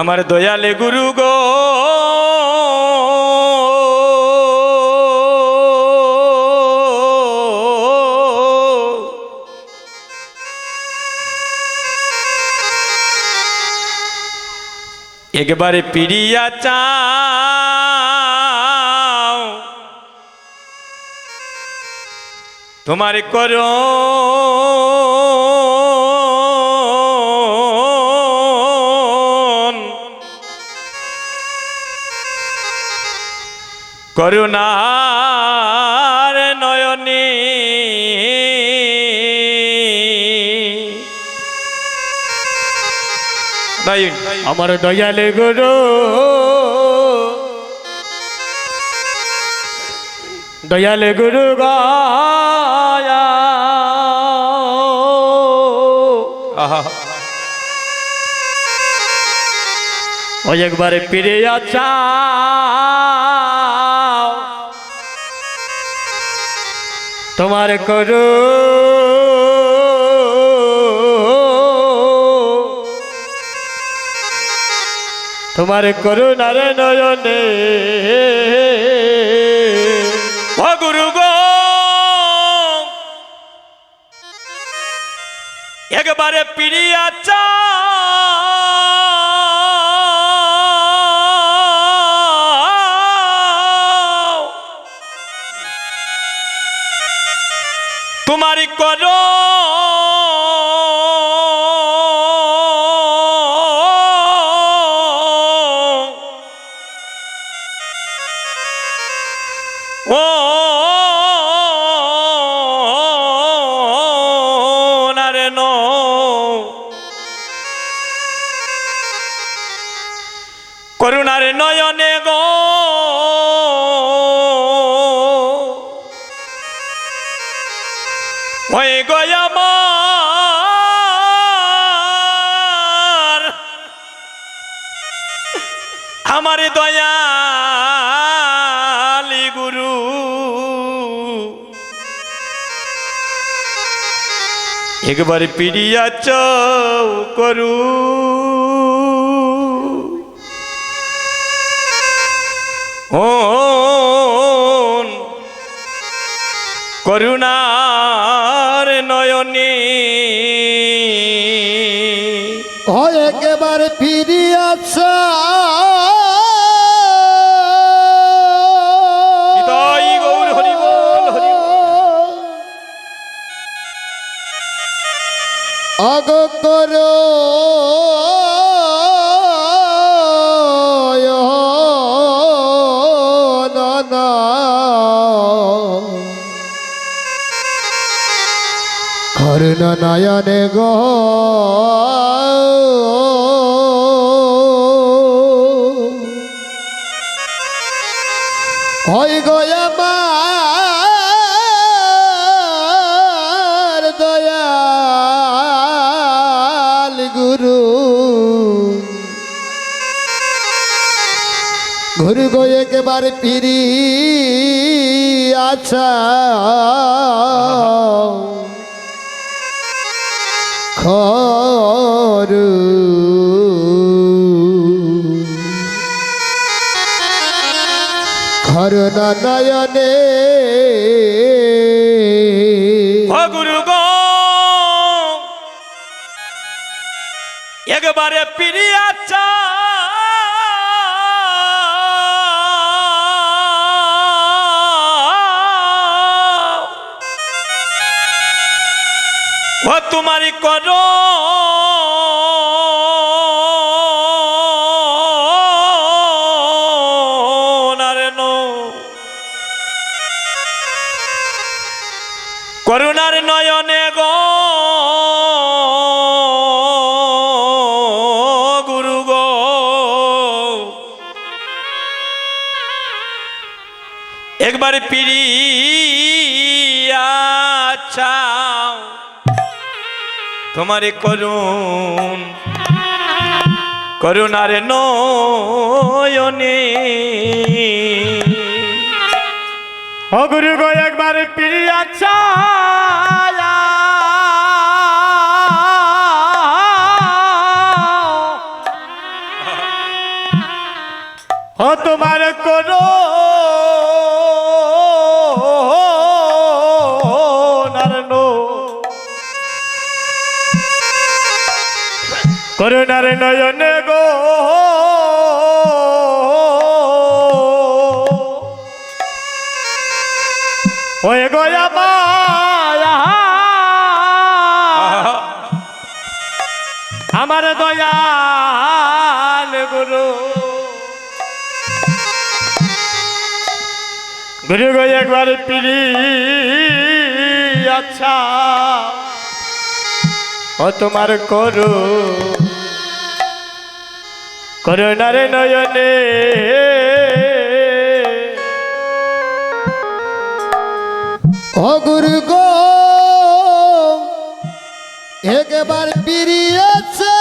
আমার দয়ালে গুরু গো। একবারে পিড়িয়া চাও। তোমার করো করুণার নয়নী। আমার দয়ালে গুরু। দয়ালে গুরু গায়া। ওই একবারে ফিরে চাও তোমার করু। তোমার করুণার নয়নে। ও গুরু গো। একবারে পিড়িয়া চাও নয়নে গো। ওই গয়ামার আমার দয়ালি গুরু। একবার পিড়িয়া চৌ করু করুণার নয়নী। ও একেবারে ফিরিয়াছে। অগ করো। না করুণ নয়নে গো। হই গো আমার দয়াল গুরু। গুরু গো একেবারে পিরি আচ্ছা খরু খর নয়নে। গুরু একবারে পিড়িয়া করো। করুণার নয়নে গো। গুরু গো। একবার পিড়ি চাও তোমারে করুন করুণার নয়নে। ও গুরু গো একবার পিড়িয়া করুণার নয়নে গো। ওই গোয়া মায়া আমার দয়াল গুরু। গুরু গো, একবার পিড়ি আচ্ছা ও তোমার করু করুণারে নয়নে। ও গুরু গো একবার পিরিয়েছে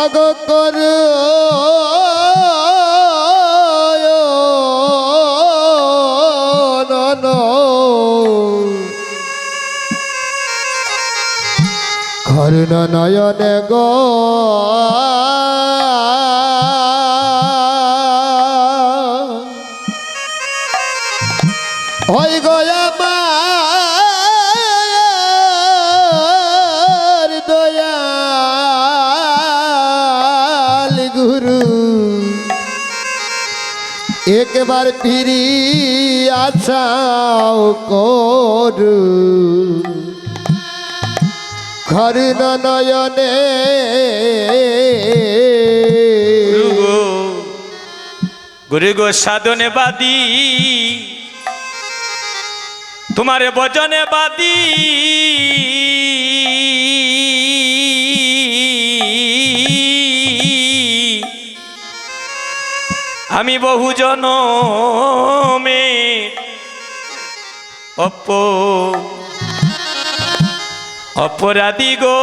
অগ করু করুণ নয়নে গো। ওই গয়া দয়াল গুরু। একবার ফিরি আছাও করু। ঘর নয়নে গুরু গো সাধনে বাদী তোমার বচনে বাদী আমি বহু জনমে অপ অপরাধী গো।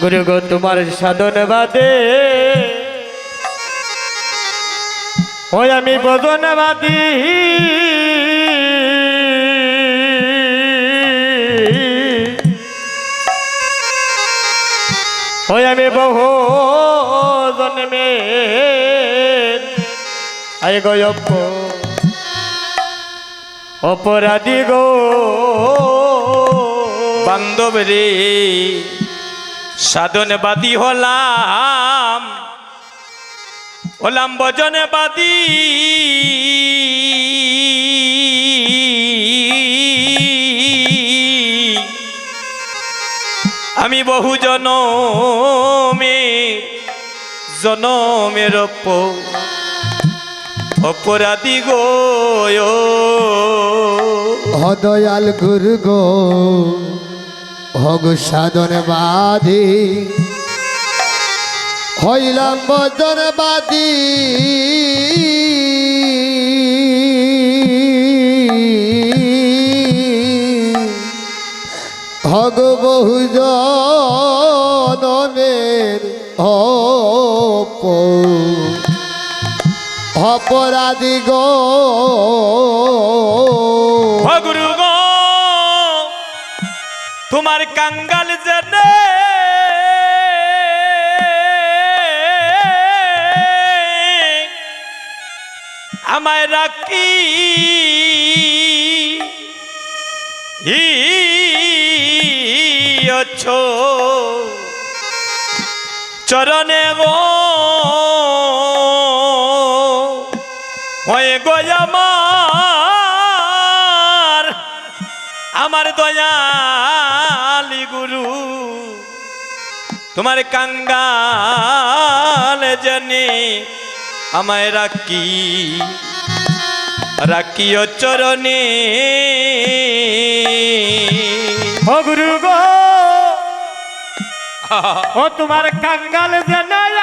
গুরু গো, তোমার সাধন বাদে। ওই আমি বদনবাদী ওই আমি বহু জন্মে আয় গয়প অপরাধী গো। বান্ধব রে সাধনবাদী হলাম হলাম বজনে বাদী আমি বহু জনমে জনমের অপ- অপরাধী গো অদয়াল গুরু গো হগ সাধন বাদী হইলাম বদন বাদী হগ বহু জনমের অপ অপরাধী গো। ভগুরু গো তোমার কাঙ্গাল জেনে আমায় রাখি। চরণে গো হয়ে গয়ামার আমার দয়ালি গুরু। তোমার কাঙ্গাল জানে আমায় রাখি রাখি ও চরণে। ও গুরু গো, ও তোমার কাঙ্গাল জানায়া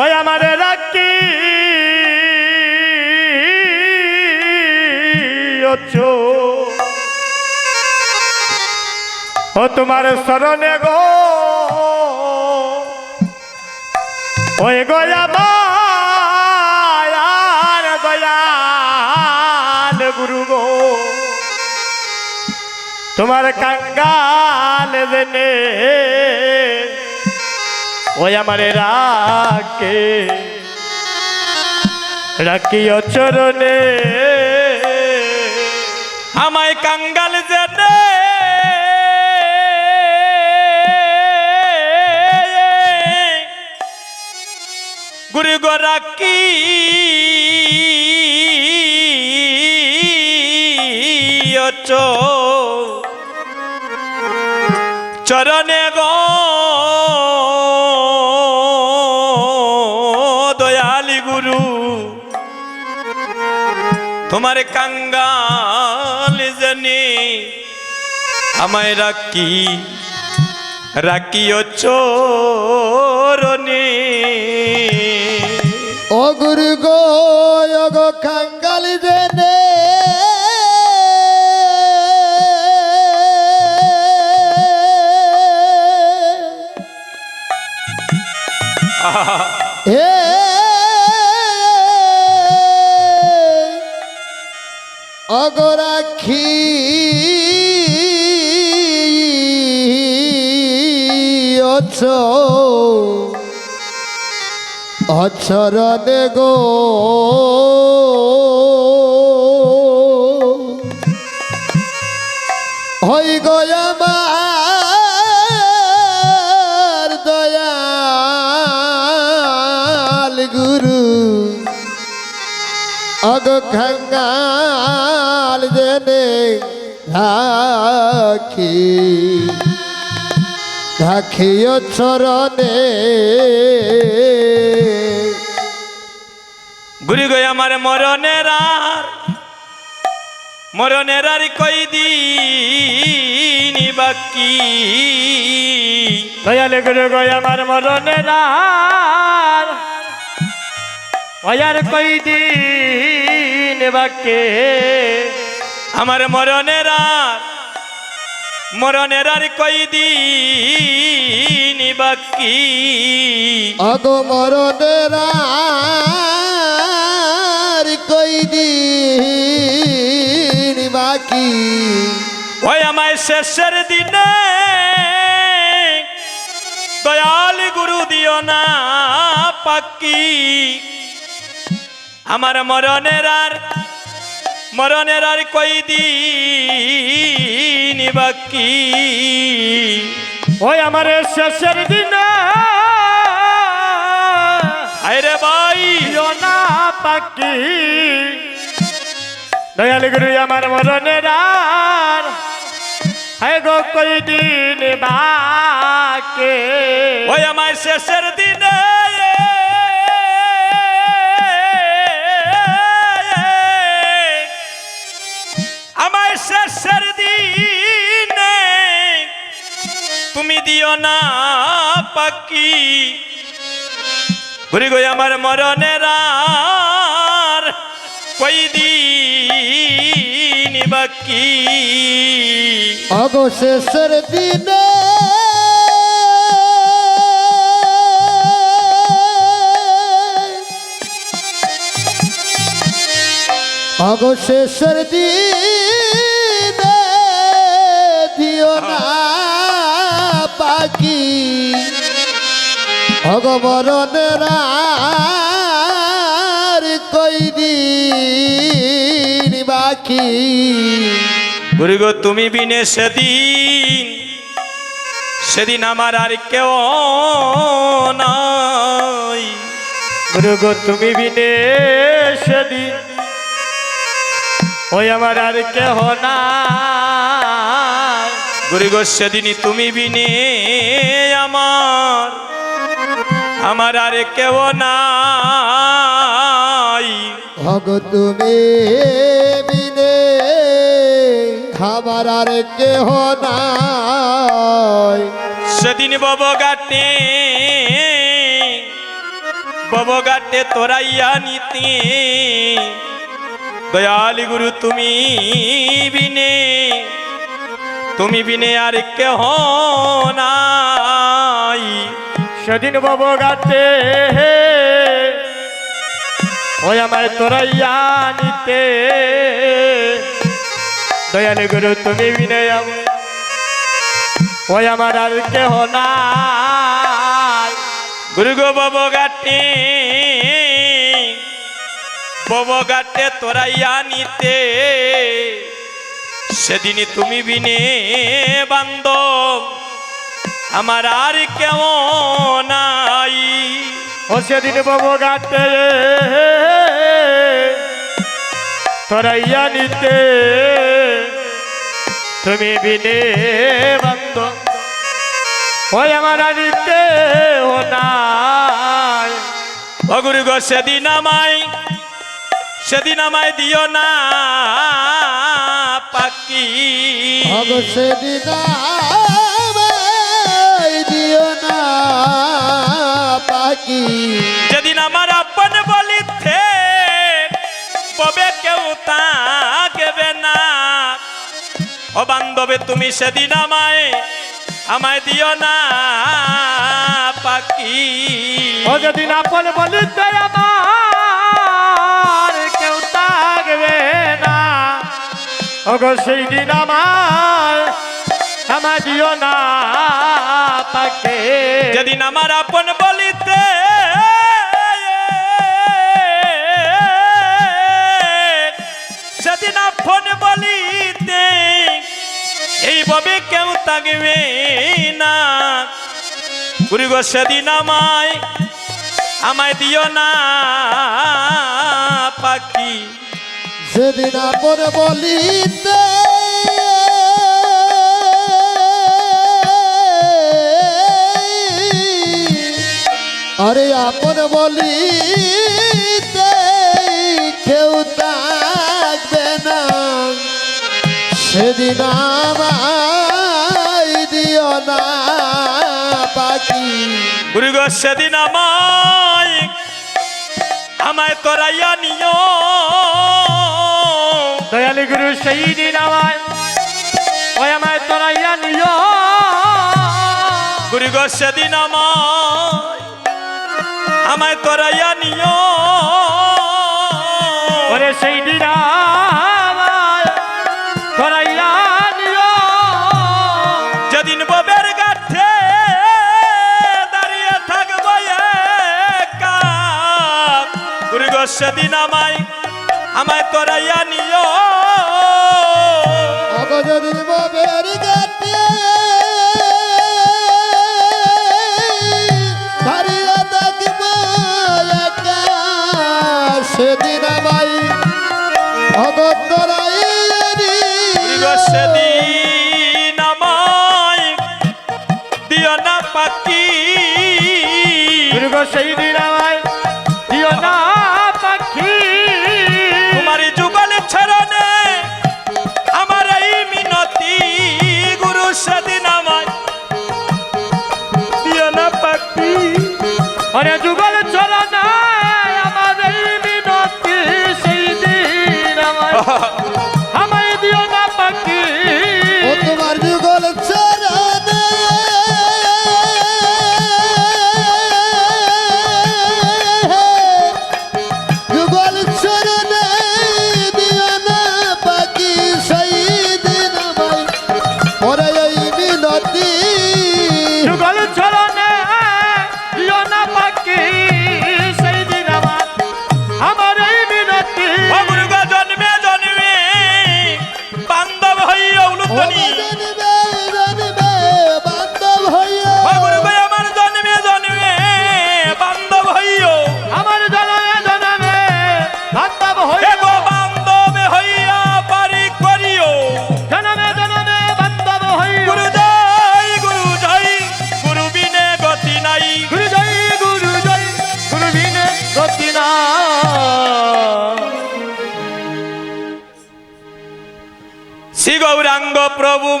ওই আমার রাখি ও তোমার শরণে গো। ওই গয়া মায়ার দয়াল গুরু গো। তোমার কাঙ্গাল জেনে ওই আমার রাকে। রাখিও চরণে। আমায় কাঙ্গাল তোমার কাঙ্গাল জানি। আমায় রাখি রাখিও চরণে। ও গুরু গো গো খাঙ্গালি জেনে। হে অগরাখি অছ অচরণে গো। হই দয়াল গুরু। অগ খাঙ্গাল জেনে রাখি। রাখিও চরণে। গুরু গো, আমার মরণের আর মরণের আর কই দিন বাকি। দয়ালে গুরু গো, আমার মরণের আর কই দিন বাকি। আমার মরণের আর মরণের আর কই দিন বাকি? অগ মরণের আর কই দিন বাকি? ওই আমায় শেষের দিনে দয়াল গুরু দিও না পাকি। আমার মরণের আর মরণের আর কই দিন বাকি? ওই আমার শেষের দিনে আরে ভাই। না পাকি দয়াল গুরু আমার মরণের আর হায় গো কই দিন বাকে। ওই আমার শেষের দিনে তুমি দিও না পাকি ঘুরি গই আমার মরণের কই দিন বাকি। অগ শেষের দিনে অগ দিনে দিও না পাখি ভগবরণের আর কই দিন বাকি? গুরু গো, তুমি বিনে সেদিন সেদিন আমার আর কেউ নাই। গুরু গো, তুমি বিনে সেদিন, ওই আমার আর কেহ না গুরু গো সেদিনই তুমি বিনে আমার। আমার আর কেউ নাই। ভগ তুমি বিনে খাবার আর কেহ নাই। সেদিন বব গাটে বব গাটে তোরাইয়া নিতে। দয়াল গুরু তুমি বিনে। তুমি বিনে আর কেহ নাই। সেদিন বব গাতে ওই আমায় তোরাইয়া নিতে। দয়াল গুরু তুমি বিনে ওই আমার আর কেহ নাই। গুরু গো বব গাটি বব গাটে তোরাইয়া নিতে। সেদিন তুমি বিনে বান্ধব আমার আর কেউ নাই। ও সেদিন বাবু গাতে তোরাইয়া নিতে তুমি বিনে বান্ধব। ওই আমার আর কেউ নাই। অগুরু গো সেদিন আমায় সেদিন আমায় দিও না। সেদিন আমায় দিও না পাখি। যেদিন আমার আপন বলিতে ববে কেউ তাকেবে না। ও বান্ধবে তুমি সেদিন আমায় আমায় দিও না পাকি ও যেদিন আপন বলিতে আমার ও সেই দিন আমার আমার দিও না পাকে যেদিন আমার আপন বলিতে সেদিন আপন বলিতে এইভাবে কেউ থাকবে না। গুরু গো, সেদিন আমায় আমায় দিও না পাখি। সেদিন আপন বলিতে আরে আপন বলিতে কেউ থাকবে না। সেদিন আমায় দিও না পাখি। গুরু গো, সেদিন আমায় আমায় তোরাইয়া দয়ালি গুরু সেই দিন আমায় ওই আমায় তোরাইয়া নিও। গুরু গো সেদিন আমায় আমায় তোরাইয়া নিও। ওরে সেই দিন আমায় তোরাইয়া নিও। যেদিন ববের গাঠে দাঁড়িয়ে থাকব একা। গুরু গো সেদিন আমায় আমায় তোরাইয়া নিও। ববের একা সেদিন আমায় সেদিন আমায় দিও না সেই দিন আমায় 말해줘